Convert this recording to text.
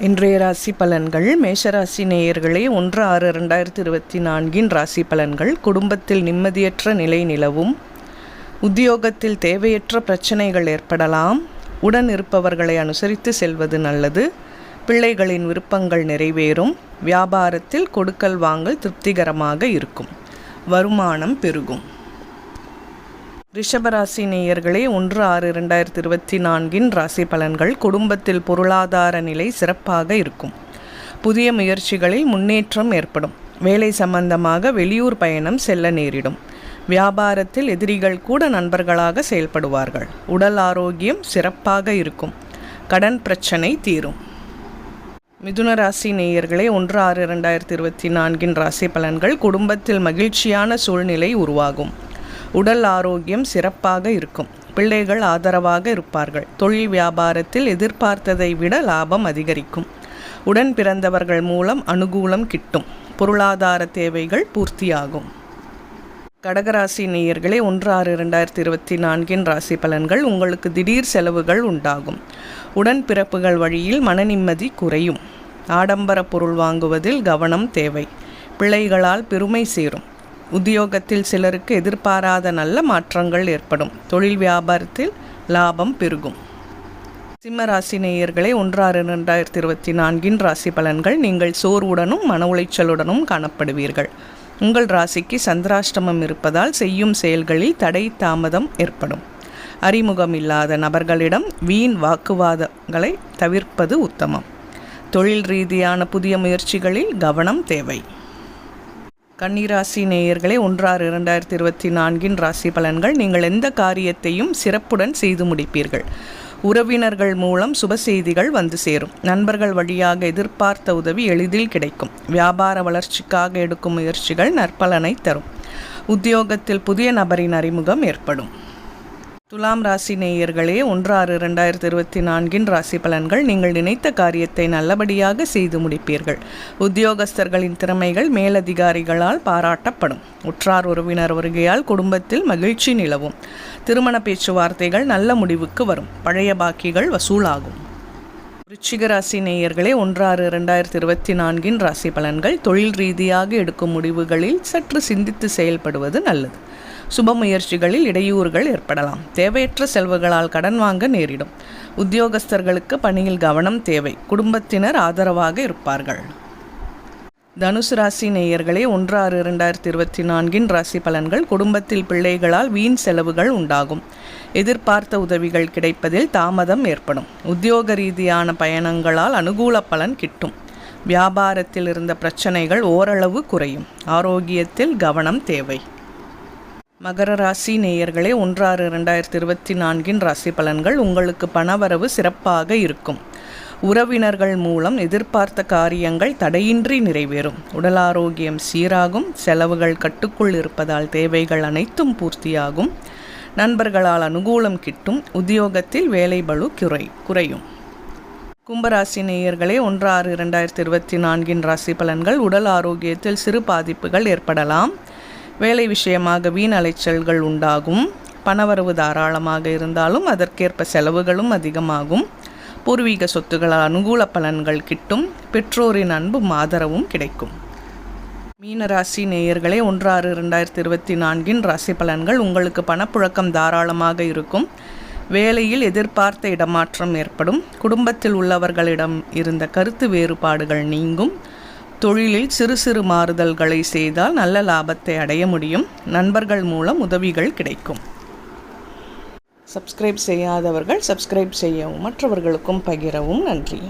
இன்றைய ராசி பலன்கள். மேஷராசி நேயர்களே ஒன்று ஆறு ரெண்டாயிரத்தி இருபத்தி நான்கின் ராசி பலன்கள். குடும்பத்தில் நிம்மதியற்ற நிலை நிலவும். உத்தியோகத்தில் தேவையற்ற பிரச்சனைகள் ஏற்படலாம். உடன் இருப்பவர்களை அனுசரித்து செல்வது நல்லது. பிள்ளைகளின் விருப்பங்கள் நிறைவேறும். வியாபாரத்தில் கொடுக்கல் வாங்கல் திருப்திகரமாக இருக்கும். வருமானம் பெருகும். ரிஷபராசி நேயர்களே ஒன்று ஆறு ரெண்டாயிரத்தி இருபத்தி நான்கின் ராசி பலன்கள் குடும்பத்தில் பொருளாதார நிலை சிறப்பாக இருக்கும். புதிய முயற்சிகளில் முன்னேற்றம் ஏற்படும். வேலை சம்பந்தமாக வெளியூர் பயணம் செல்ல நேரிடும். வியாபாரத்தில் எதிரிகள் கூட நண்பர்களாக செயல்படுவார்கள். உடல் ஆரோக்கியம் சிறப்பாக இருக்கும். கடன் பிரச்சனை தீரும். மிதுன ராசி நேயர்களே ஒன்று ஆறு ரெண்டாயிரத்தி இருபத்தி நான்கின் ராசி பலன்கள் குடும்பத்தில் மகிழ்ச்சியான சூழ்நிலை உருவாகும். உடல் ஆரோக்கியம் சிறப்பாக இருக்கும். பிள்ளைகள் ஆதரவாக இருப்பார்கள். தொழில் வியாபாரத்தில் எதிர்பார்த்ததை விட லாபம் அதிகரிக்கும். உடன் பிறந்தவர்கள் மூலம் அனுகூலம் கிட்டும். பொருளாதார தேவைகள் பூர்த்தியாகும். கடகராசி நேயர்களே ஒன்று ஆறு இரண்டாயிரத்தி இருபத்தி நான்கின் ராசி பலன்கள் உங்களுக்கு திடீர் செலவுகள் உண்டாகும். உடன் பிறப்புகள் வழியில் மன நிம்மதி குறையும். ஆடம்பர பொருள் வாங்குவதில் கவனம் தேவை. பிள்ளைகளால் பெருமை சேரும். உத்தியோகத்தில் சிலருக்கு எதிர்பாராத நல்ல மாற்றங்கள் ஏற்படும். தொழில் வியாபாரத்தில் லாபம் பெருகும். சிம்ம ராசி நேயர்களே ஒன்றாறு ரெண்டாயிரத்தி இருபத்தி நான்கின் ராசி பலன்கள் நீங்கள் சோர்வுடனும் மன உளைச்சலுடனும் காணப்படுவீர்கள். உங்கள் ராசிக்கு சந்திராஷ்டமம் இருப்பதால் செய்யும் செயல்களில் தடை தாமதம் ஏற்படும். அறிமுகம் இல்லாத நபர்களிடம் வீண் வாக்குவாதங்களை தவிர்ப்பது உத்தமம். தொழில் ரீதியான புதிய முயற்சிகளில் கவனம் தேவை. கன்னிராசி நேயர்களே ஒன்றாறு இரண்டாயிரத்தி இருபத்தி நான்கின் ராசி பலன்கள் நீங்கள் எந்த காரியத்தையும் சிறப்புடன் செய்து முடிப்பீர்கள். உறவினர்கள் மூலம் சுப செய்திகள் வந்து சேரும். நண்பர்கள் வழியாக எதிர்பார்த்த உதவி எளிதில் கிடைக்கும். வியாபார வளர்ச்சிக்காக எடுக்கும் முயற்சிகள் நற்பலனை தரும். உத்தியோகத்தில் புதிய நபரின் அறிமுகம் ஏற்படும். துலாம் ராசி நேயர்களே ஒன்று ஆறு ரெண்டாயிரத்தி இருபத்தி நான்கின் ராசி பலன்கள் நீங்கள் நினைத்த காரியத்தை நல்லபடியாக செய்து முடிப்பீர்கள். உத்தியோகஸ்தர்களின் திறமைகள் மேலதிகாரிகளால் பாராட்டப்படும். உற்றார் உறவினர் வருகையால் குடும்பத்தில் மகிழ்ச்சி நிலவும். திருமண பேச்சுவார்த்தைகள் நல்ல முடிவுக்கு வரும். பழைய பாக்கிகள் வசூலாகும். ரிச்சிக ராசி நேயர்களே ஒன்றாறு ரெண்டாயிரத்தி இருபத்தி நான்கின் ராசி பலன்கள் தொழில் ரீதியாக எடுக்கும் முடிவுகளில் சற்று சிந்தித்து செயல்படுவது நல்லது. சுப முயற்சிகளில் இடையூறுகள் ஏற்படலாம். தேவையற்ற செலவுகளால் கடன் வாங்க நேரிடும். உத்தியோகஸ்தர்களுக்கு பணியில் கவனம் தேவை. குடும்பத்தினர் ஆதரவாக இருப்பார்கள். தனுசு ராசி நேயர்களே ஒன்று ஆறு இரண்டாயிரத்தி இருபத்தி நான்கின் ராசி பலன்கள் குடும்பத்தில் பிள்ளைகளால் வீண் செலவுகள் உண்டாகும். எதிர்பார்த்த உதவிகள் கிடைப்பதில் தாமதம் ஏற்படும். உத்தியோக ரீதியான பயணங்களால் அனுகூல பலன் கிட்டும். வியாபாரத்தில் இருந்த பிரச்சனைகள் ஓரளவு குறையும். ஆரோக்கியத்தில் கவனம் தேவை. மகர ராசி நேயர்களே ஒன்றாறு ரெண்டாயிரத்தி இருபத்தி நான்கின் ராசி பலன்கள் உங்களுக்கு பணவரவு சிறப்பாக இருக்கும். உறவினர்கள் மூலம் எதிர்பார்த்த காரியங்கள் தடையின்றி நிறைவேறும். உடல் ஆரோக்கியம் சீராகும் செலவுகள் கட்டுக்குள் இருப்பதால் தேவைகள் அனைத்தும் பூர்த்தியாகும். நண்பர்களால் அனுகூலம் கிட்டும் உத்தியோகத்தில் வேலை பளு குறை குறையும். கும்பராசி நேயர்களே ஒன்று ஆறு இரண்டாயிரத்தி இருபத்தி நான்கின் ராசி பலன்கள் உடல் ஆரோக்கியத்தில் சிறு பாதிப்புகள் ஏற்படலாம். வேலை விஷயமாக வீண் அலைச்சல்கள் உண்டாகும். பணவரவு தாராளமாக இருந்தாலும் அதற்கேற்ப செலவுகளும் அதிகமாகும். பூர்வீக சொத்துகளால் அனுகூல பலன்கள் கிட்டும். பெற்றோரின் அன்பும் ஆதரவும் கிடைக்கும். மீனராசி நேயர்களே ஒன்று ஆறு ரெண்டாயிரத்தி இருபத்தி நான்கின் ராசி பலன்கள் உங்களுக்கு பணப்புழக்கம் தாராளமாக இருக்கும். வேலையில் எதிர்பார்த்த இடமாற்றம் ஏற்படும். குடும்பத்தில் உள்ளவர்களிடம் இருந்த கருத்து வேறுபாடுகள் நீங்கும். தொழிலில் சிறு சிறு மாறுதல்களை செய்தால் நல்ல லாபத்தை அடைய முடியும். நண்பர்கள் மூலம் உதவிகள் கிடைக்கும். சப்ஸ்கிரைப் செய்யாதவர்கள் சப்ஸ்கிரைப் செய்யவும் மற்றவர்களுக்கும் பகிரவும். நன்றி.